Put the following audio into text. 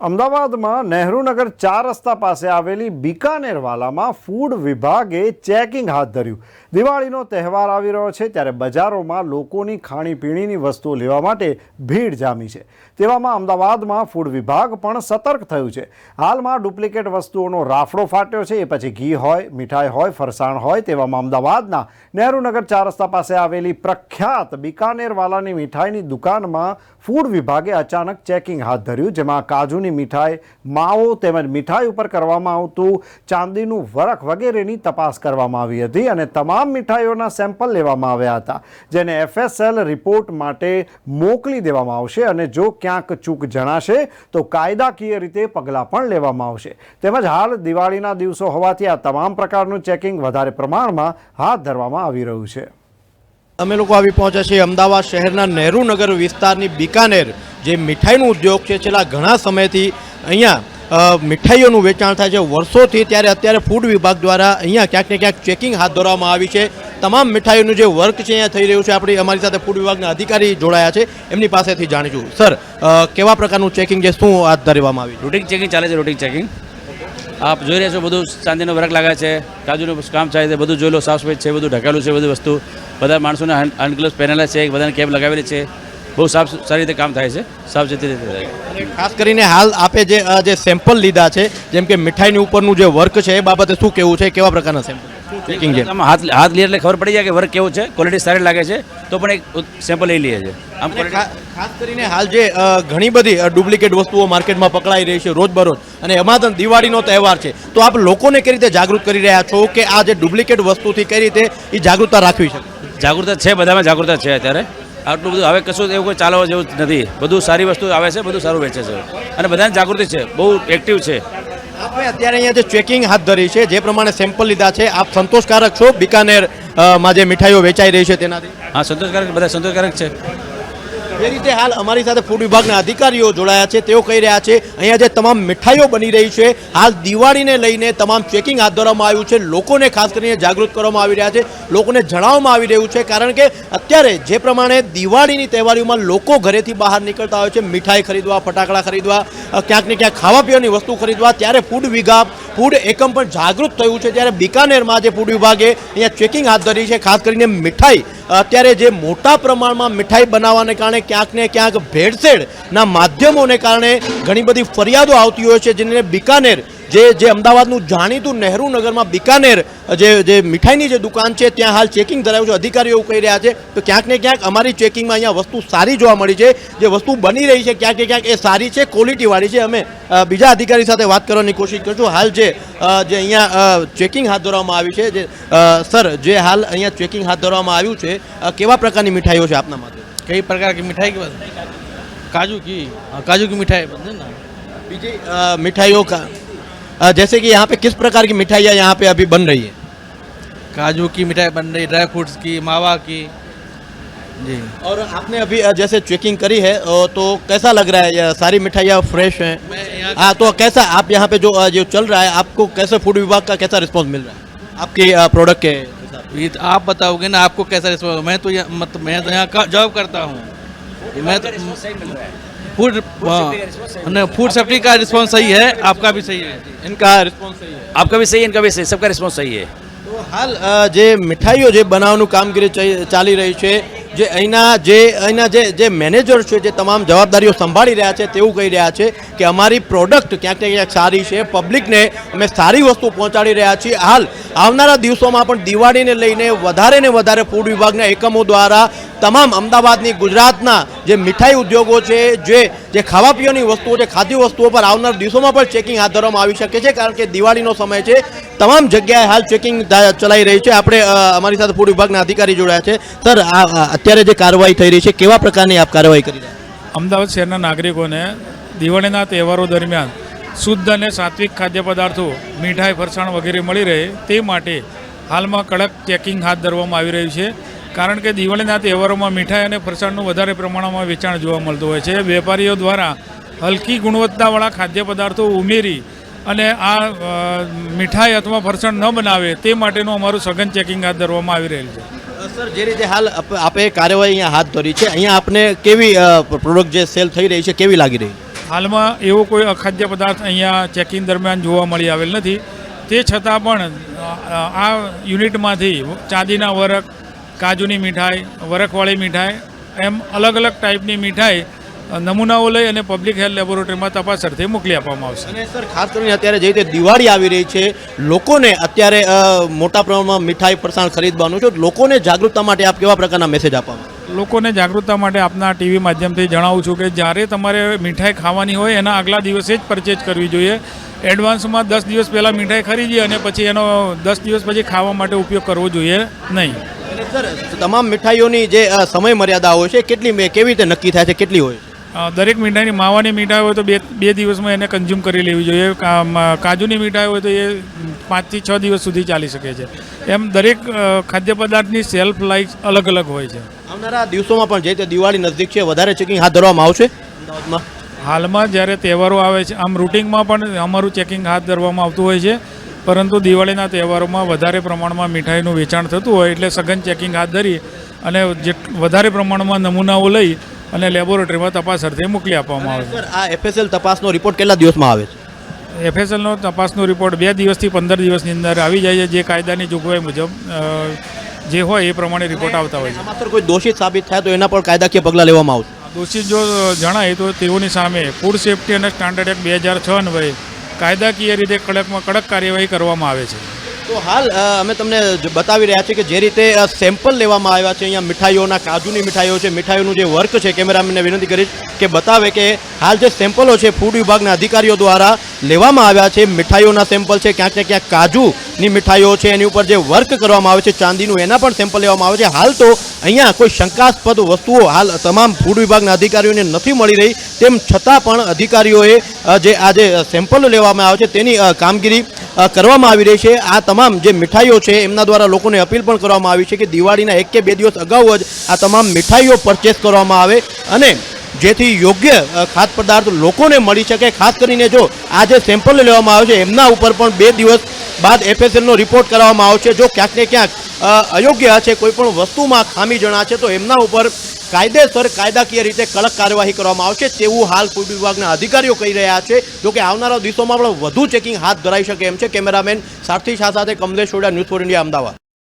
અમદાવાદમાં નહેરુનગર ચાર રસ્તા પાસે આવેલી બિકાનેરવાલામાં ફૂડ વિભાગે ચેકિંગ હાથ ધર્યું. દિવાળીનો તહેવાર આવી રહ્યો છે ત્યારે બજારોમાં લોકોની ખાણીપીણીની વસ્તુઓ લેવા માટે ભીડ જામી છે. તેવામાં અમદાવાદમાં ફૂડ વિભાગ પણ સતર્ક થયું છે. હાલમાં ડુપ્લિકેટ વસ્તુઓનો રાફડો ફાટ્યો છે, એ પછી ઘી હોય, મીઠાઈ હોય, ફરસાણ હોય તેવામાં અમદાવાદના નહેરુનગર ચાર રસ્તા પાસે આવેલી પ્રખ્યાત બિકાનેરવાલાની મીઠાઈની દુકાનમાં ફૂડ વિભાગે અચાનક ચેકિંગ હાથ ધર્યું, જેમાં કાજુની મીઠાઈ, માવો તેમજ મીઠાઈ ઉપર કરવામાં આવતું ચાંદીનું વરખ વગેરેની તપાસ કરવામાં આવી હતી અને તમામ મીઠાઈઓના સેમ્પલ લેવામાં આવ્યા હતા, જેને એફએસએલ રિપોર્ટ માટે મોકલી દેવામાં આવશે અને જો ક્યાંક ચૂક જણાશે, તો કાયદાકીય રીતે પગલાં પણ લેવામાં આવશે. તેમજ હાલ દિવાળીના દિવસો હોવાથી આ તમામ પ્રકારનું ચેકિંગ વધારે પ્રમાણમાં હાથ ધરવામાં આવી રહ્યું છે. અમે લોકો આવી પહોંચ્યા છીએ અમદાવાદ શહેરના નહેરુનગર વિસ્તારની બિકાનેર જે મીઠાઈનું ઉદ્યોગ છે, છેલ્લા ઘણા સમયથી અહીંયા મીઠાઈઓનું વેચાણ થાય છે. વર્ષોથી ત્યારે અત્યારે ફૂડ વિભાગ દ્વારા અહીંયા ક્યાંક ને ક્યાંક ચેકિંગ હાથ ધરવામાં આવી છે. તમામ મીઠાઈઓનું જે વર્ક છે, અહીંયા થઈ રહ્યું છે. આપણી, અમારી સાથે ફૂડ વિભાગના અધિકારી જોડાયા છે. એમની પાસેથી જાણીશું. સર કેવા પ્રકારનું ચેકિંગ છે શું હાથ ધરવામાં આવ્યું રૂટિંગ ચેકિંગ ચાલે છે રૂટિંગ ચેકિંગ આપ જોઈ રહ્યા છો, બધું ચાંદીનો વર્ક લાગે છે. કાજુનું કામ ચાલે છે, બધું જોઈ લો સાફ સફાઈ છે, બધું ઢકેલું છે, બધી વસ્તુ. બધા માણસોને હેન્ડ ગ્લોવ્સ પહેરેલા છે બધાને કેપ લગાવેલી છે. બહુ સાફ સારી રીતે કામ થાય છે. સાવચેતી રીતે થાય ખાસ કરીને હાલ આપે જે જે સેમ્પલ લીધા છે જેમ કે મીઠાઈની ઉપરનું જે વર્ક છે એ બાબતે શું કેવું છે? કેવા પ્રકારના સેમ્પલ ચેકિંગ છે. આમ હાથ હાથ લઈએ એટલે ખબર પડી જાય કે વર્ક કેવું છે ક્વોલિટી સારી લાગે છે તો પણ એક સેમ્પલ લઈ લઈએ છે. આમ ખાસ કરીને હાલ જે ઘણી બધી ડુપ્લિકેટ વસ્તુઓ માર્કેટમાં પકડાઈ રહી છે રોજબરોજ અને એમાં દિવાળીનો તહેવાર છે. તો આપ લોકોને કઈ રીતે જાગૃત કરી રહ્યા છો કે આ જે ડુપ્લિકેટ વસ્તુથી કઈ રીતે એ જાગૃતતા રાખવી છે જાગૃતતા છે બધામાં જાગૃતતા છે અત્યારે. આટલું બધું હવે કશું એવું કોઈ ચાલવા જેવું નથી. બધું સારી વસ્તુ આવે છે બધું સારું વેચે છે. અને બધાને જાગૃતિ છે બહુ એક્ટિવ છે. આપણે અત્યારે અહીંયા જે ચેકિંગ હાથ ધરી છે જે પ્રમાણે સેમ્પલ લીધા છે આપ સંતોષકારક છો? બિકાનેરમાં જે મીઠાઈઓ વેચાઈ રહી છે તેનાથી? હા સંતોષકારક બધા સંતોષકારક છે. જે રીતે હાલ અમારી સાથે ફૂડ વિભાગના અધિકારીઓ જોડાયા છે, તેઓ કહી રહ્યા છે, અહીંયા જે તમામ મીઠાઈઓ બની રહી છે, હાલ દિવાળીને લઈને તમામ ચેકિંગ હાથ ધરવામાં આવ્યું છે, લોકોને ખાસ કરીને જાગૃત કરવામાં આવી રહ્યા છે, લોકોને જણાવવામાં આવી રહ્યું છે, કારણ કે અત્યારે જે પ્રમાણે દિવાળીની તહેવારીઓમાં લોકો ઘરેથી બહાર નીકળતા હોય છે, મીઠાઈ ખરીદવા, ફટાકડા ખરીદવા ક્યાંક ને ક્યાંક ખાવા પીવાની વસ્તુ ખરીદવા, ત્યારે ફૂડ વિભાગ ફૂડ એકમ પણ જાગૃત થયું છે ત્યારે બિકાનેરમાં જે ફૂડ વિભાગે અહીંયા ચેકિંગ હાથ ધરી છે, ખાસ કરીને મીઠાઈ. અત્યારે જે મોટા પ્રમાણમાં મીઠાઈ બનાવવાને કારણે ક્યાંક ને ક્યાંક ભેળસેળના માધ્યમોને કારણે ઘણી બધી ફરિયાદો આવતી હોય છે, જેને બિકાનેર જે જે અમદાવાદનું જાણીતું નહેરુ નગરમાં બિકાનેર જે જે મીઠાઈની જે દુકાન છે ત્યાં હાલ ચેકિંગ ધરાવ્યું છે અધિકારીઓ એવું કહી રહ્યા છે તો ક્યાંક ને ક્યાંક અમારી ચેકિંગમાં અહીંયા વસ્તુ સારી જોવા મળી છે જે વસ્તુ બની રહી છે ક્યાંક ને ક્યાંક એ સારી છે ક્વોલિટીવાળી છે. અમે બીજા અધિકારી સાથે વાત કરવાની કોશિશ કરશું. હાલ જે જે અહીંયા ચેકિંગ હાથ ધરવામાં આવી છે જે સર જે હાલ અહીંયા ચેકિંગ હાથ ધરવામાં આવ્યું છે કેવા પ્રકારની મીઠાઈઓ છે આપના માટે? કઈ પ્રકાર કી મીઠાઈ કે કાજુ કી કાજુ કી મીઠાઈ બીજી મીઠાઈઓ जैसे कि यहाँ पे किस प्रकार की मिठाइयाँ यहाँ पे अभी बन रही है? काजू की मिठाई बन रही ड्राई फ्रूट्स की मावा की। जी। और आपने अभी जैसे चेकिंग करी है तो कैसा लग रहा है? ये सारी मिठाइयाँ फ्रेश हैं? हाँ तो कैसा आप यहाँ पे जो जो चल रहा है आपको कैसे फ़ूड विभाग का कैसा रिस्पॉन्स मिल रहा है? आपके प्रोडक्ट के ये तो आप बताओगे ना आपको कैसा रिस्पॉन्स मैं तो मैं तो यहाँ जॉब करता हूँ। मैं तो फ़ूड हाँ, फूड सेफ्टी का रिस्पॉन्स सही है आपका भी सही है से इनका रिस्पॉन्स सही है आपका भी सही है इनका भी सही सबका रिस्पॉन्स सही है તો હાલ અ, જે મીઠાઈઓ જે બનાવવાનું કામગીરી ચઈ- ચાલી રહી છે જે અહીંના જે અહીંના જે જે મેનેજર છે, જે તમામ જવાબદારીઓ સંભાળી રહ્યા છે, તેવું કહી રહ્યા છે કે અમારી પ્રોડક્ટ ક્યાંક ને ક્યાંક સારી છે, પબ્લિકને અમે સારી વસ્તુ પહોંચાડી રહ્યા છીએ. હાલ, આવનારા દિવસોમાં પણ દિવાળીને લઈને વધારે ને વધારે ફૂડ વિભાગના એકમો દ્વારા તમામ અમદાવાદની, ગુજરાતના જે મીઠાઈ ઉદ્યોગો છે, જે જે ખાવા પીવાની વસ્તુઓ છે, ખાદ્ય વસ્તુઓ પર આવનાર દિવસોમાં પણ ચેકિંગ હાથ ધરવામાં આવી શકે છે, કારણ કે દિવાળીનો સમય છે. તમામ જગ્યાએ હાલ ચેકિંગ ચલાવી રહી છે. આપણે અમારી સાથે ફૂડ વિભાગના અધિકારી જોડાયા છે. સર અત્યારે જે કાર્યવાહી થઈ રહી છે, કેવા પ્રકારની આપ કાર્યવાહી કરી રહ્યા અમદાવાદ શહેરના નાગરિકોને દિવાળીના તહેવારો દરમિયાન શુદ્ધ અને સાત્વિક ખાદ્ય પદાર્થો, મીઠાઈ, ફરસાણ વગેરે મળી રહે તે માટે હાલમાં કડક ચેકિંગ હાથ ધરવામાં આવી રહ્યું છે. કારણ કે દિવાળીના તહેવારોમાં મીઠાઈ અને ફરસાણનું વધારે પ્રમાણમાં વેચાણ જોવા મળતું હોય છે. વેપારીઓ દ્વારા હલકી ગુણવત્તાવાળા ખાદ્ય પદાર્થો ઉમેરી અને આ મીઠાઈ અથવા ફરસાણ ન બનાવે તે માટેનું અમારું સઘન ચેકિંગ હાથ ધરવામાં આવી રહેલ છે. સર જે રીતે હાલ આપ- કાર્યવાહી અહીંયા હાથ ધરી છે અહીંયા આપને કેવી પ્રોડક્ટ જે સેલ થઈ રહી છે કેવી લાગી રહી? હાલમાં એવો કોઈ અખાદ્ય પદાર્થ અહીંયા ચેકિંગ દરમિયાન જોવા મળી આવેલ નથી. તે છતાં પણ આ યુનિટમાંથી ચાંદીના વરખ કાજુની મીઠાઈ વરખવાળી મીઠાઈ એમ અલગ અલગ ટાઈપની મીઠાઈ નમૂનાઓ લઈ અને પબ્લિક હેલ્થ લેબોરેટરીમાં તપાસ અર્થે મોકલી આપવામાં આવશે. અને સર ખાસ કરીને અત્યારે જે રીતે દિવાળી આવી રહી છે લોકોને અત્યારે મોટા પ્રમાણમાં મીઠાઈ પ્રસાણ ખરીદવાનું છે લોકોને જાગૃતતા માટે આપ કેવા પ્રકારના મેસેજ આપવામાં લોકોને જાગૃતતા માટે આપના ટીવી માધ્યમથી જણાવું છું કે જ્યારે તમારે મીઠાઈ ખાવાની હોય એના આગલા દિવસે જ પરચેજ કરવી જોઈએ. એડવાન્સમાં દસ દિવસ પહેલાં મીઠાઈ ખરીદી અને પછી એનો દસ દિવસ પછી ખાવા માટે ઉપયોગ કરવો જોઈએ નહીં. સર તમામ મીઠાઈઓની જે સમય મર્યાદા હોય છે કેટલી મે- કેવી રીતે નક્કી થાય છે કેટલી હોય? દરેક મીઠાઈની માવાની મીઠાઈ હોય તો બે બે દિવસમાં એને કન્ઝ્યુમ કરી લેવી જોઈએ. કાજુની મીઠાઈ હોય તો એ પાંચથી છ દિવસ સુધી ચાલી શકે છે. એમ દરેક ખાદ્ય પદાર્થની સેલ્ફ લાઈફ અલગ અલગ હોય છે. આવનારા દિવસોમાં પણ જે દિવાળી નજીક છે વધારે ચેકિંગ હાથ ધરવામાં આવશે? અમદાવાદમાં? હાલમાં જ્યારે તહેવારો આવે છે આમ રૂટિનમાં પણ અમારું ચેકિંગ હાથ ધરવામાં આવતું હોય છે. પરંતુ દિવાળીના તહેવારોમાં વધારે પ્રમાણમાં મીઠાઈનું વેચાણ થતું હોય એટલે સઘન ચેકિંગ હાથ ધરી અને જે વધારે પ્રમાણમાં નમૂનાઓ લઈ અને લેબોરેટરીમાં તપાસ અર્થે મોકલી આપવામાં આવે સર આ એફએસએલ તપાસનો રિપોર્ટ કેટલા દિવસમાં આવે છે? છે એફએસએલનો તપાસનો રિપોર્ટ બે દિવસથી પંદર દિવસની અંદર આવી જાય છે. જે કાયદાની જોગવાઈ મુજબ જે હોય એ પ્રમાણે રિપોર્ટ આવતા હોય છે. કોઈ દોષિત સાબિત થાય તો એના પર કાયદાકીય પગલાં લેવામાં આવશે. દોષિત જો જણાય તો તેઓની સામે ફૂડ સેફ્ટી અને સ્ટાન્ડર્ડ એક્ટ બે હજાર છ અન્વયે કાયદાકીય રીતે કડકમાં કડક કાર્યવાહી કરવામાં આવે છે. તો હાલ અમે તમને બતાવી રહ્યા છીએ કે જે રીતે સેમ્પલ લેવામાં આવ્યા છે, અહીંયા મીઠાઈઓના, કાજુની મીઠાઈઓ છે, મીઠાઈઓનું જે વર્ક છે કેમેરામેનને વિનંતી કરીશ કે બતાવે કે હાલ જે સેમ્પલો છે ફૂડ વિભાગના અધિકારીઓ દ્વારા લેવામાં આવ્યા છે, મીઠાઈઓના સેમ્પલ છે, ક્યાંક ને ક્યાંક કાજુની મીઠાઈઓ છે, એની ઉપર જે વર્ક કરવામાં આવે છે, ચાંદીનું, એના પણ સેમ્પલ લેવામાં આવે છે. હાલ તો અહીંયા કોઈ શંકાસ્પદ વસ્તુઓ હાલ તમામ ફૂડ વિભાગના અધિકારીઓને નથી મળી રહી, તેમ છતાં પણ અધિકારીઓએ જે આ જે સેમ્પલ લેવામાં આવે છે, તેની કામગીરી કરવામાં આવી રહી છે. આ તમામ જે મીઠાઈઓ છે, એમના દ્વારા લોકોને અપીલ પણ કરવામાં આવી છે કે દિવાળીના એક કે બે દિવસ અગાઉ જ આ તમામ મીઠાઈઓ પરચેસ કરવામાં આવે અને જેથી યોગ્ય ખાદ્ય પદાર્થ લોકોને મળી શકે. ખાસ કરીને જો આ જે સેમ્પલ લેવામાં આવે છે, એમના ઉપર પણ બે દિવસ બાદ એફએસએલનો રિપોર્ટ કરવામાં આવશે. જો ક્યાંક ને ક્યાંક અયોગ્ય છે, કોઈ પણ વસ્તુમાં ખામી જણાશે તો એમના ઉપર કાયદેસર, કાયદાકીય રીતે કડક કાર્યવાહી કરવામાં આવશે તેવું હાલ ફૂડ વિભાગના અધિકારીઓ કહી રહ્યા છે. જોકે આવનારા દિવસોમાં પણ વધુ ચેકિંગ હાથ ધરાઈ શકે એમ છે. કેમેરામેન સારથી શાહ સાથે Kamlesh Soda news four India Ahmedabad.